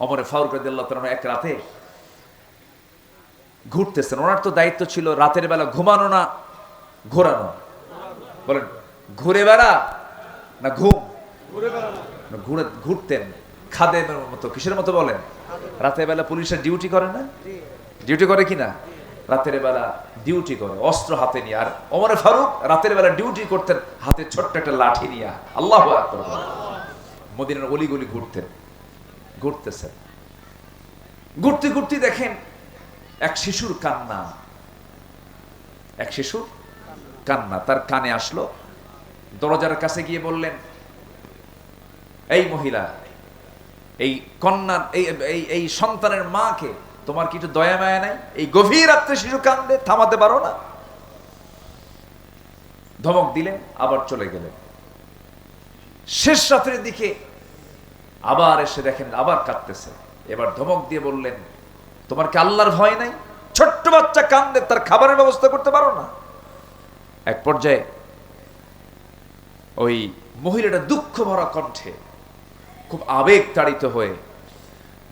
অমরে ফারুক রাদিয়াল্লাহু তাআলা এক রাতে ঘুরতেছেন। ওনার তো দায়িত্ব ছিল রাতের বেলা ঘুমানো না, ঘোরানো। বলেন, ঘুরে বেড়া না ঘুম? ঘুরে, ঘুরতেন। খাদেমের মতো, কিসের মতো বলেন? রাতের বেলা পুলিশের ডিউটি করে না? ডিউটি করে কি না? রাতের বেলা ডিউটি করে, অস্ত্র হাতে নিয়ে। আর ওমরে ফারুক রাতের বেলা ডিউটি করতেন, হাতে ছোট্ট একটা লাঠি নিয়ে। আল্লাহ। মদিনার অলিগলি ঘুরতেন। ঘুরতেছেন ঘুরতে ঘুরতে দেখেন এক শিশুর কান্না। এক শিশুর কান্না। তার কানে আসলো, দরজার কাছে গিয়ে বললেন, এই মহিলা, এই কন্যার এই এই এই সন্তানের মাকে তোমার কিছু দয়া মায়া নাই? এই গভীর রাত্রে শিশু কান্দে, থামাতে পারো না? ধমক দিলেন, আবার চলে গেলেন। শেষ রাত্রের দিকে আবার এসে দেখেন, আবার কাঁদতেছে। এবার ধমক দিয়ে বললেন, তোমার কি আল্লাহর ভয় নাই? ছোট্ট বাচ্চা কান্দে তার খাবারের ব্যবস্থা করতে পারো না? এক পর্যায়ে ওই মহিলাটা দুঃখ ভরা কণ্ঠে খুব আবেগ তাড়িত হয়ে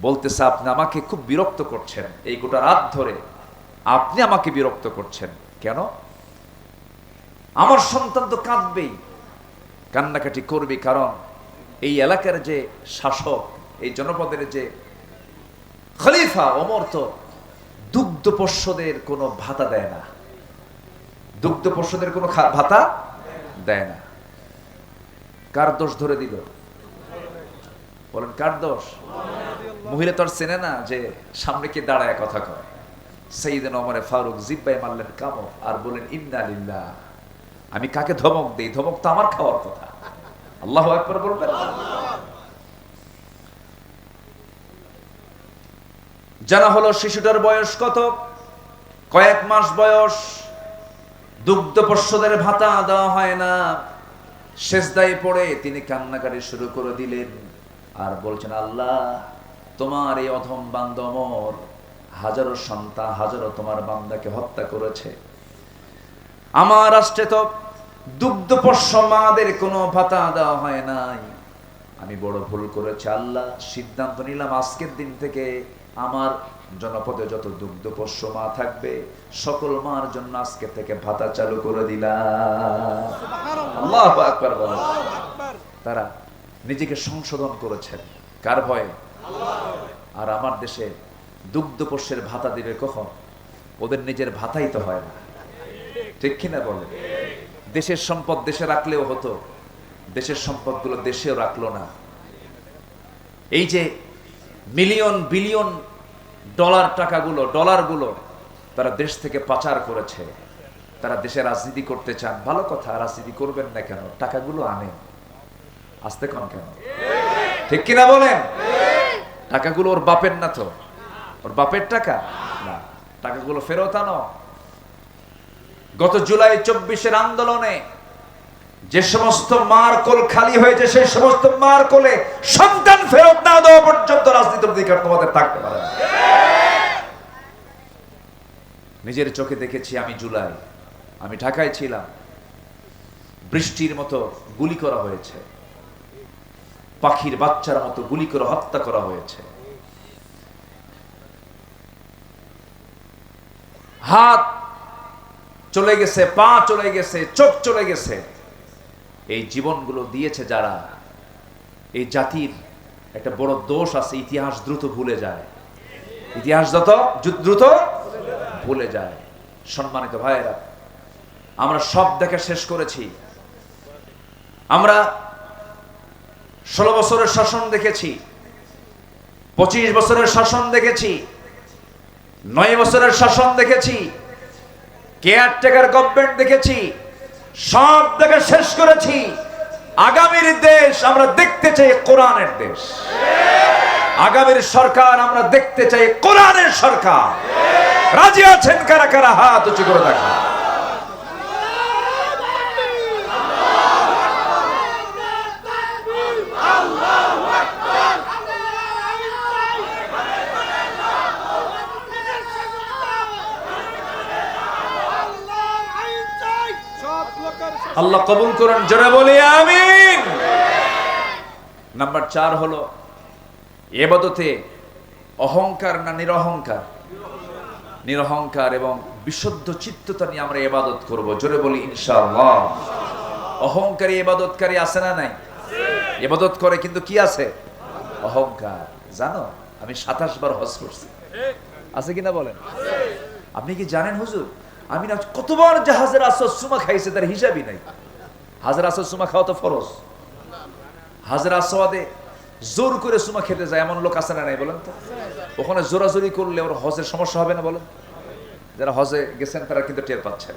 বলতেছে, আপনি আমাকে খুব বিরক্ত করছেন। এই গোটা রাত ধরে আপনি আমাকে বিরক্ত করছেন। কেন? আমার সন্তান তো কাঁদবেই। কান্নাকাটি করবে কারণ এই এলাকার যে শাসক, এই জনপদের যে খলিফা ওমর তো দুগ্ধ পোষ্যদের কোনো ভাতা দেয় না। দুগ্ধ পোষ্যদের কোনো ভাতা দেয় না। কার দোষ ধরে দিল? বলেন, কার দোষ? মহিলা তো আর চেনে না যে সামনে কে দাঁড়ায় কথা কয়। সেইদিন অমরে ফারুক জিব্বাই মারলেন কামক আর বলেন লিল্লাহ। আমি কাকে ধমক দিই? ধমক তো আমার খাওয়ার কথা। আল্লাহ একবার বলবেন? জানা হলো শিশুটার বয়স কত? কয়েক মাস বয়স। দুগ্ধ পোষ্যদের ভাতা দেওয়া হয় না। শেষদায় পড়ে তিনি কান্নাকাটি শুরু করে দিলেন আর বলছেন, আল্লাহ, তোমার এই অধম বান্দমর হাজারো সন্তান, হাজারো তোমার বান্দাকে হত্যা করেছে। আমার রাষ্ট্রে তো দুগ্ধ পোষ্য মাদের কোনো ভাতা দেওয়া হয় নাই। আমি বড় ভুল করেছি, আল্লাহ সিদ্ধান্ত নিলাম, আজকের দিন থেকে আমার জনপদে যত দুগ্ধ পোষ্য মা থাকবে, সকল মার জন্য আজকে থেকে ভাতা চালু করে দিলাম। তারা নিজেকে সংশোধন করেছেন। কার ভয়ে? আর আমার দেশে দুগ্ধ পোষ্যের ভাতা দিবে কখন? ওদের নিজের ভাতাই তো হয় না। ঠিক কিনা বলে দেশের সম্পদ দেশে রাখলেও হতো, দেশের সম্পদগুলো দেশেও রাখল না। এই যে মিলিয়ন, বিলিয়ন ডলার টাকাগুলো, ডলারগুলো তারা দেশ থেকে পাচার করেছে, তারা দেশে রাজনীতি করতে চান, ভালো কথা, রাজনীতি করবেন না কেন, টাকাগুলো আনেন। আসতে কন কেন? ঠিক কিনা বলেন? টাকাগুলো ওর বাপের না তো? ওর বাপের টাকা? না, টাকাগুলো ফেরত আনো। গত জুলাই চব্বিশের আন্দোলনে যে সমস্ত মার কোল খালি হয়েছে, সেই সমস্ত মার কোলে সন্তান ফেরত না দেওয়া পর্যন্ত রাজনীতির অধিকার তোমাদের থাকতে পারে নিজের চোখে দেখেছি আমি জুলাই। আমি ঢাকায় ছিলাম। বৃষ্টির মতো গুলি করা হয়েছে। পাখির বাচ্চার মতো গুলি করে হত্যা করা হয়েছে। হাত চলে গেছে, পা চলে গেছে, চোখ চলে গেছে। এই জীবনগুলো দিয়েছে যারা, এই জাতির একটা বড় দোষ আছে, ইতিহাস দ্রুত ভুলে যায়। ইতিহাস যত দ্রুত ভুলে যায়। সম্মানিত ভাইয়েরা, আমরা সব দেখা শেষ করেছি। আমরা ষোলো বছরের শাসন দেখেছি, পঁচিশ বছরের শাসন দেখেছি, নয় বছরের শাসন দেখেছি কেয়ারটেকার গভর্নমেন্ট দেখেছি, সব দেখে শেষ করেছি। আগামীর দেশ আমরা দেখতে চাই কোরআনের দেশ। আগামীর সরকার আমরা দেখতে চাই কোরআনের সরকার। রাজি আছেন কারা কারা? হাত উঁচু করে দেখা আল্লাহ কবুল করেন, জোরে বলি, আমিন। নাম্বার চার হলো, এবাদতে অহংকার না নিরহংকার? নিরহংকার এবং বিশুদ্ধ চিত্ততা নিয়ে আমরা এবাদত করব, জোরে বলি, ইনশাআল্লাহ। অহংকারী এবাদতকারী আছে না নাই? এবাদত করে কিন্তু কি আছে? অহংকার। জানো, আমি সাতাশ বার হজ করছি। আছে কিনা বলেন? আপনি কি জানেন হুজুর? আমি না কতবার জাহাজের আসর সুমা খাইছে তার হিসাবই নাই। হাজার আসর সুমা খাওয়া তো ফরজ। হাজার আসওয়াদে জোর করে সুমা খেতে যায়, এমন লোক আছে না নাই বলেন তো? ওখানে জোরাজোরি করলে ওর হজের সমস্যা হবে না বলেন? যারা হজে গেছেন তারা কিন্তু টের পাচ্ছেন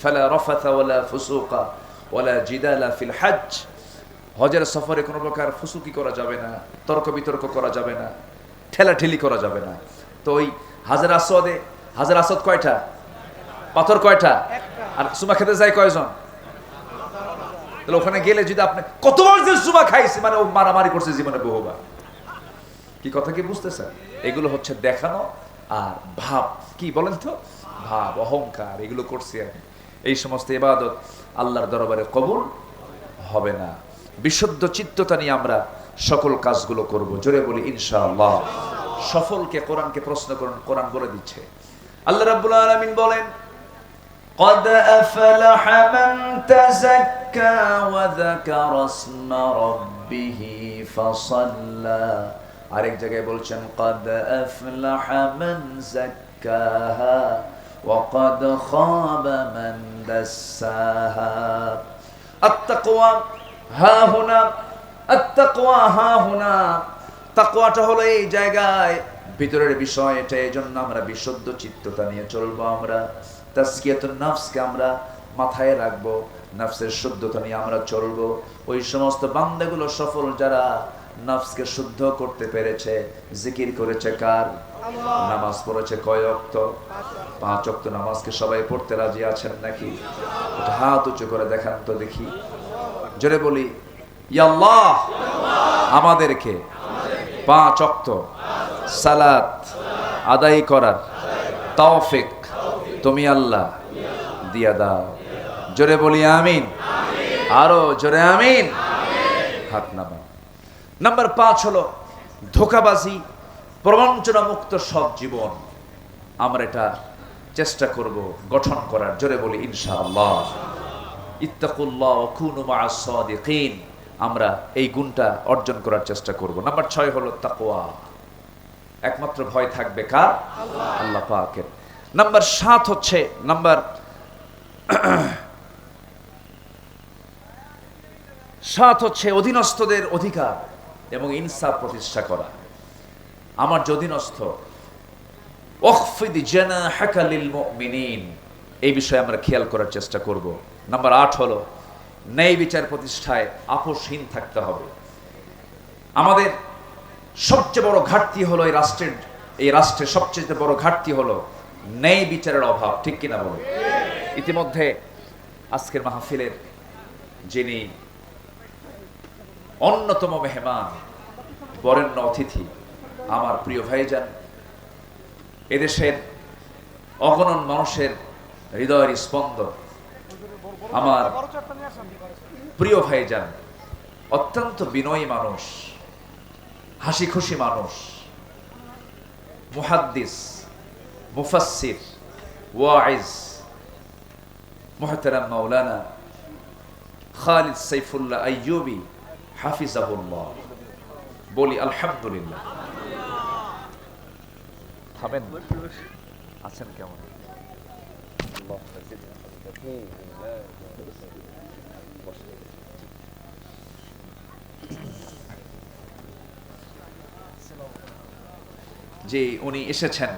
ফালা রফাথা ওয়ালা ফুসুকা ওয়ালা জিদালা ফিল হজ হজের সফরে কোনো প্রকার ফুসুকি করা যাবে না, তর্ক বিতর্ক করা যাবে না, ঠেলাঠেলি করা যাবে না। তো ওই হাজার আসওয়াদে, হাজার আসদ কয়টা? পাথর কয়টা? আর সুমা খেতে যায় কয়জন? তাহলে ওখানে গেলে যদি আপনি কতবার যে সুমা খাইছে মানে ও মারামারি করছে জীবনে বহুবার। কি কথা কি বুঝতেছেন? এগুলো হচ্ছে দেখানো আর ভাব। কি বলেন তো? ভাব, অহংকার, এগুলো করছি আমি। এই সমস্ত ইবাদত আল্লাহর দরবারে কবুল হবে না। বিশুদ্ধ চিত্ততা নিয়ে আমরা সকল কাজগুলো করব। জোরে বলি, ইনশাআল্লাহ। সফলকে কোরআনকে প্রশ্ন করুন, কোরআন বলে দিচ্ছে। আল্লাহ রাব্বুল আলামিন বলেন قد أفلح من تزكى وذكر اسم ربه فصلى আরেক জায়গায় বলছেন قد أفلح من زكاها وقد خاب من دساها التقوى ها هنا التقوى ها هنا তাকওয়াটা হলো এই জায়গায় ভিতরের বিষয় এটা এই জন্য আমরা বিশুদ্ধ চিত্ততা নিয়ে চলবো আমরা তাস্কিয়াতুন নাফসকে আমরা মাথায় রাখব নাফসের শুদ্ধতা নিয়ে আমরা চলবো। ওই সমস্ত বান্দাগুলো সফল যারা নাফসকে শুদ্ধ করতে পেরেছে জিকির করেছে কার? নামাজ পড়েছে কয় অক্ত পাঁচ অক্ত নামাজকে সবাই পড়তে রাজি আছেন নাকি? হাত উঁচু করে দেখান তো দেখি। জোরে বলি ইয়াল্লাহ আমাদেরকে পাঁচ অক্ত সালাত আদায় করার তৌফিক তুমি আল্লাহ দিয়া দাও। জোরে বলি আমিন। আরও জোরে আমিন। হাত নামা নাম্বার পাঁচ হলো ধোকাবাজি প্রবঞ্চনা মুক্ত সৎ জীবন। আমরা এটা চেষ্টা করব গঠন করার। জোরে বলি ইনশাআল্লাহ। ইত্তাকুল্লাহ কুনু মা'আস সাদিকিন। আমরা এই গুণটা অর্জন করার চেষ্টা করব। নাম্বার ছয় হলো তাকওয়া। একমাত্র ভয় থাকবে কার? আল্লাহ পাকের। নাম্বার সাত হচ্ছে নাম্বার সাত হচ্ছে অধীনস্থদের অধিকার এবং ইনসাফ প্রতিষ্ঠা করা। আমার যে অধীনস্থ ওখফিদ জানাহাকা লিল মুমিনিন। এই বিষয়ে আমরা খেয়াল করার চেষ্টা করব। নাম্বার আট হলো, ন্যায় বিচার প্রতিষ্ঠায় আপোষহীন থাকতে হবে। আমাদের সবচেয়ে বড় ঘাটতি হলো এই রাষ্ট্রের এই রাষ্ট্রের সবচেয়ে বড় ঘাটতি হলো ন্যায় বিচারের অভাব ঠিক কিনা বলো ইতিমধ্যে আজকের মাহফিলের যিনি অন্যতম মেহমান বরেণ্য অতিথি আমার প্রিয় ভাইজান এদেশের অগণন মানুষের হৃদয়ের স্পন্দন আমার প্রিয় ভাইজান অত্যন্ত বিনয়ী মানুষ হাসি খুশি মানুষ মুহাদ্দিস মুফাসসির ওয়াইজ মুহতারাম মাওলানা খালিদ সাইফুল্লাহ আইয়ুবি হাফিজাহুল্লাহ বলি আলহামদুলিল্লাহ থামেন আছেন কেমন যে উনি এসেছেন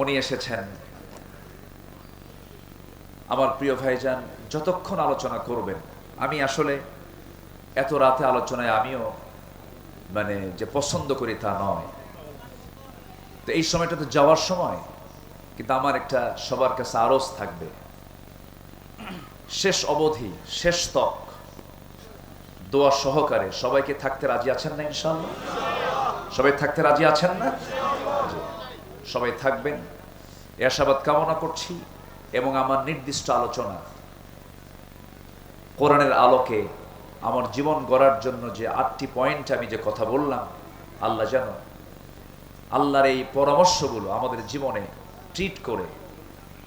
উনি এসেছেন। আমার প্রিয় ভাইজান, যতক্ষণ আলোচনা করবেন, আমি আসলে এত রাতে আলোচনায় আমিও মানে যে পছন্দ করি তা নয়। তো এই সময়টা তো যাওয়ার সময় কিন্তু আমার একটা সবার কাছে আরজ থাকবে। শেষ অবধি, শেষ তক, দোয়া সহকারে সবাইকে থাকতে রাজি আছেন না ইনশাল্লাহ সবাই থাকতে রাজি আছেন না। সবাই থাকবেন। এ আশাবাদ কামনা করছি এবং আমার নির্দিষ্ট আলোচনা কোরআনের আলোকে আমার জীবন গড়ার জন্য যে আটটি পয়েন্ট আমি যে কথা বললাম, আল্লাহ যেন আল্লাহর এই পরামর্শগুলো আমাদের জীবনে ট্রিট করে,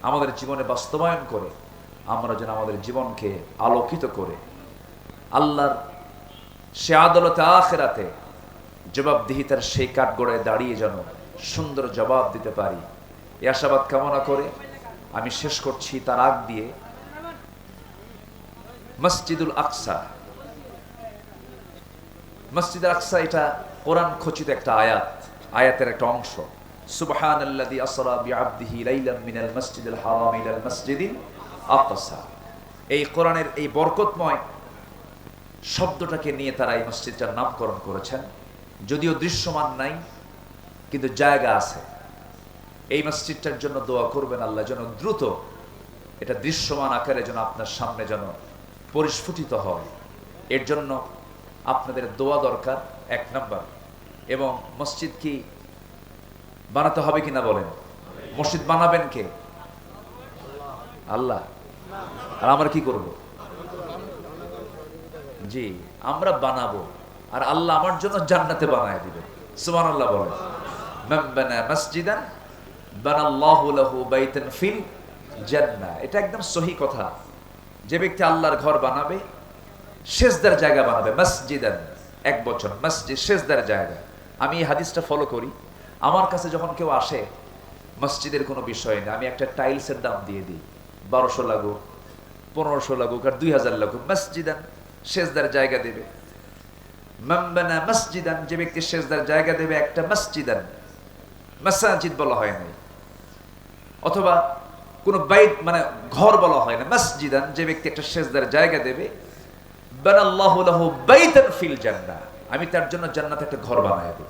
আমাদের জীবনে বাস্তবায়ন করে, আমরা যেন আমাদের জীবনকে আলোকিত করে। আল্লাহর সে আদালতে আখেরাতে জবাবদিহিতার সেই কাঠগড়ায় দাঁড়িয়ে যেন সুন্দর জবাব দিতে পারি। এ আশাবাদ কামনা করে আমি শেষ করছি তার আগ দিয়ে। মসজিদুল আকসা। মসজিদুল আকসা এটা কোরআন খচিত একটা আয়াত, আয়াতের একটা অংশ। সুবহান আল্লাযী আসরা লাইলাম মিনাল মাসজিদিল হারাম ইলাল আকসা। এই কোরআনের এই বরকতময় শব্দটাকে নিয়ে তারা এই মসজিদটার নামকরণ করেছেন। যদিও দৃশ্যমান নাই কিন্তু জায়গা আছে। এই মসজিদটার জন্য দোয়া করবেন আল্লাহ যেন দ্রুত এটা দৃশ্যমান আকারে যেন আপনার সামনে যেন পরিস্ফুটিত হয়। এর জন্য আপনাদের দোয়া দরকার, এক নাম্বার। এবং মসজিদ কি বানাতে হবে কিনা বলেন? মসজিদ বানাবেন কে? আল্লাহ। আর আমরা কি করব? জি, আমরা বানাবো। আর আল্লাহ আমার জন্য জান্নাতে বানায় দিবে সুমান আল্লাহ বলেন। মান মসজিদান, বানাল্লাহু লাহু বাইতান ফিল জান্নাহ। এটা একদম সহি কথা। যে ব্যক্তি আল্লাহর ঘর বানাবে শেষদার জায়গা বানাবে, মসজিদান। এক বছর, মসজিদ শেষদার জায়গা। আমি এই হাদিসটা ফলো করি। আমার কাছে যখন কেউ আসে, মসজিদের কোনো বিষয় নেই, আমি একটা টাইলসের দাম দিয়ে দিই। বারোশো লাগুক, পনেরোশো লাগুক আর দুই হাজার লাগুক, মসজিদান শেষদার জায়গা দেবে। মাম্বানা মসজিদান, যে ব্যক্তি শেষদার জায়গা দেবে, একটা মসজিদান। মাসাজিদ বলা হয় নাই। অথবা কোনো বাইত মানে ঘর বলা হয় না, মসজিদান, যে ব্যক্তি একটা শেষদার জায়গা দেবে ফিল আমি তার জন্য জান্নাতে একটা ঘর বানায় দেব।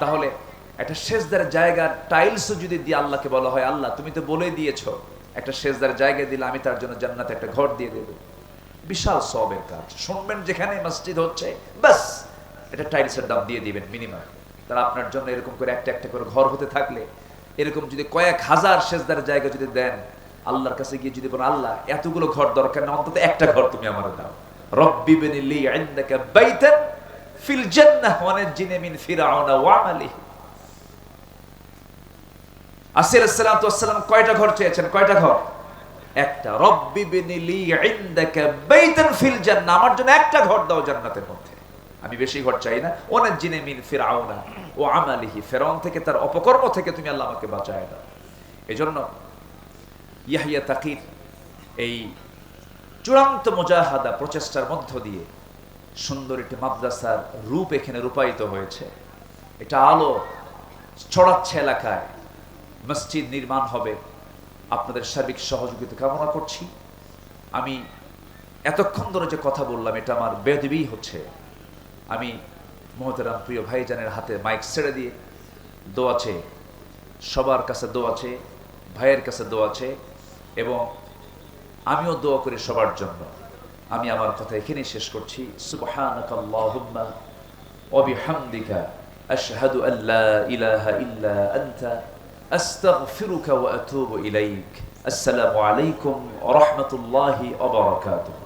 তাহলে একটা শেষদার জায়গা টাইলসও যদি দিয়ে আল্লাহকে বলা হয়, আল্লাহ, তুমি তো বলে দিয়েছ, একটা শেষদার জায়গা দিলে আমি তার জন্য জান্নাতে একটা ঘর দিয়ে দেব। বিশাল সবের কাজ। শুনবেন যেখানে মসজিদ হচ্ছে, বাস, এটা টাইলসের দাম দিয়ে দিবেন মিনিমাম। তারা আপনার জন্য এরকম করে একটা একটা করে ঘর হতে থাকলে, এরকম যদি কয়েক হাজার শেষদার জায়গা যদি দেন, আল্লাহর কাছে গিয়ে যদি বলেন, আল্লাহ, এতগুলো ঘর দরকার না অন্তত একটা ঘর তুমি আমার দাও। আমার জন্য একটা ঘর দাও জান্নাতের মধ্যে। আমি বেশি ঘর চাই না। ওনার জিনে মিন ফিরাউনা ও আমালিহি, ফেরাউন থেকে তার অপকর্ম থেকে তুমি আল্লাহ আমাকে বাঁচায় দাও। এজন্য ইয়াহিয়া তাকির এই চূড়ান্ত মুজাহাদা প্রচেষ্টার মধ্য দিয়ে সুন্দর একটি মাদ্রাসার রূপ এখানে রূপায়িত হয়েছে। এটা আলো ছড়াচ্ছে এলাকায়। মসজিদ নির্মাণ হবে। আপনাদের সার্বিক সহযোগিতা কামনা করছি। আমি এতক্ষণ ধরে যে কথা বললাম, এটা আমার বেদবি হচ্ছে। আমি মহতেরাম প্রিয় ভাইজানের হাতে মাইক ছেড়ে দিয়ে দোয়াছে সবার কাছে দোয়াছে ভাইয়ের কাছে দোয়াছে এবং আমিও দোয়া করি সবার জন্য। আমি আমার কথা এখানেই শেষ করছি। আতুবু ইলাইক। আসসালামু আলাইকুম রাহমাতুল্লাহি বারাকাতুহু।